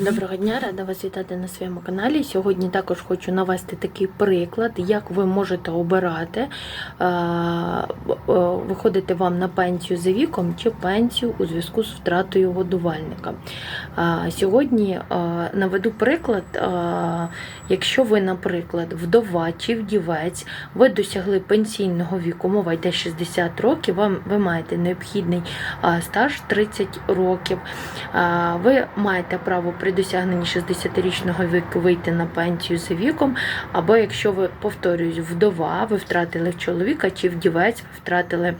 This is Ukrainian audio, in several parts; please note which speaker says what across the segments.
Speaker 1: Доброго дня, рада вас вітати на своєму каналі. Сьогодні також хочу навести такий приклад, як ви можете обирати, е, е, виходити вам на пенсію за віком чи пенсію у зв'язку з втратою годувальника. Е, Сьогодні наведу приклад, якщо ви, наприклад, вдова чи вдівець, ви досягли пенсійного віку, мова йде 60 років, вам ви маєте необхідний стаж 30 років. Ви маєте право при досягненні 60-річного віку вийти на пенсію за віком, або якщо ви повторюсь, вдова, ви втратили чоловіка чи вдівець, ви втратили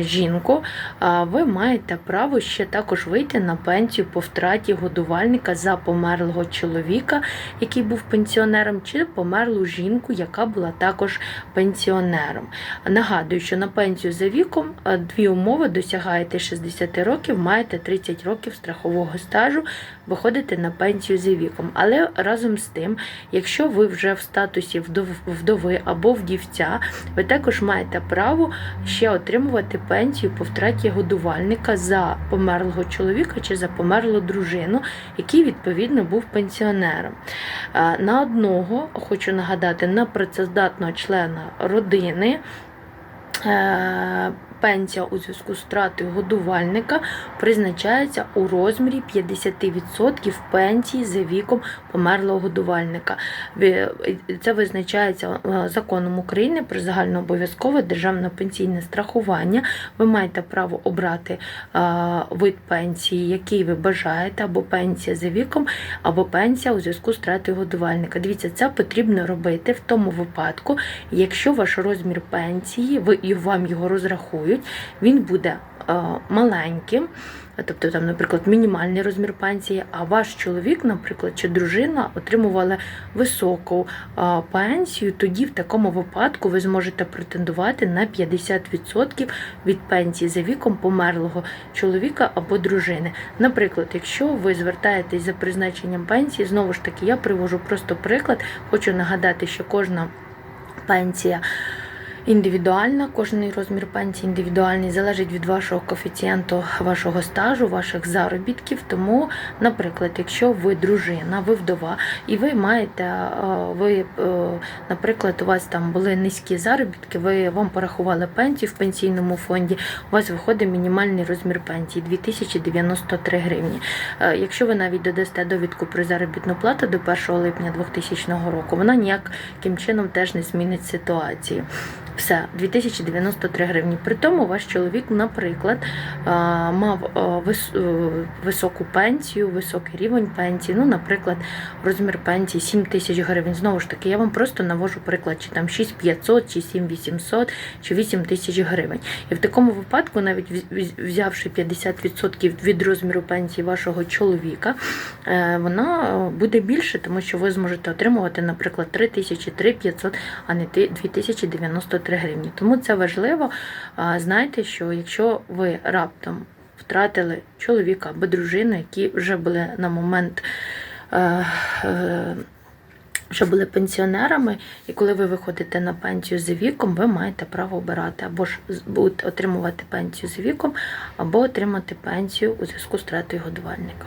Speaker 1: жінку, а ви маєте право ще також вийти на пенсію по втраті годувальника за померлого чоловіка, який був пенсіонером, чи померлу жінку, яка була також пенсіонером. Нагадую, що на пенсію за віком е, дві умови досягаєте 60 років, маєте 30 років страхового стажу, виходите на пенсію за віком. Але разом з тим, якщо ви вже в статусі вдов- вдови або вдівця, ви також маєте право ще отримувати пенсію по втраті годувальника за померлого чоловіка чи за померлу дружину, який відповідно був пенсіонером. Е, На одного хочу нагадати на працездатного члена родини. Пенсія у зв'язку з втратою годувальника призначається у розмірі 50% пенсії за віком померлого годувальника. Це визначається е, законом України про загальнообов'язкове державне пенсійне страхування. Ви маєте право обрати е, вид пенсії, який ви бажаєте, або пенсія за віком, або пенсія у зв'язку з втратою годувальника. Дивіться, це потрібно робити в тому випадку, якщо ваш розмір пенсії, ви і вам його розрахують, він буде е, маленьким. Тобто, там, наприклад, мінімальний розмір пенсії, а ваш чоловік, наприклад, чи дружина отримували високу а, пенсію, тоді в такому випадку ви зможете претендувати на 50% від пенсії за віком померлого чоловіка або дружини. Наприклад, якщо ви звертаєтесь за призначенням пенсії, знову ж таки, я привожу просто приклад, хочу нагадати, що кожна пенсія. Індивідуальна, кожний розмір пенсії індивідуальний, залежить від вашого коефіцієнту, вашого стажу, ваших заробітків. Тому, наприклад, якщо ви дружина, ви вдова, і ви маєте, е, ви, е, наприклад, у вас там були низькі заробітки, ви вам порахували пенсію в пенсійному фонді, у вас виходить мінімальний розмір пенсії 2093 гривні. Е, Якщо ви навіть додасте довідку про заробітну плату до 1 липня 2000 року, вона ніяким чином теж не змінить ситуацію. Все, 2093 гривні. При тому ваш чоловік, наприклад, мав е, високу пенсію, високий рівень пенсії. Ну, наприклад, розмір пенсії 7 тисяч гривень. Знову ж таки, я вам просто навожу приклад, чи там 6500, чи 7800, чи 8 тисяч гривень. І в такому випадку, навіть взявши 50% від розміру пенсії вашого чоловіка, е, вона е, буде більше, тому що ви зможете отримувати, наприклад, 3 тисячі, 3 а не 2093 3 гривні. Тому це важливо. Знайте, що якщо ви раптом втратили чоловіка або дружину, які вже були на момент. Е, е, що були пенсіонерами, і коли ви виходите на пенсію за віком, ви маєте право обирати або ж отримувати пенсію за віком, або отримати пенсію у зв'язку з третою годувальника.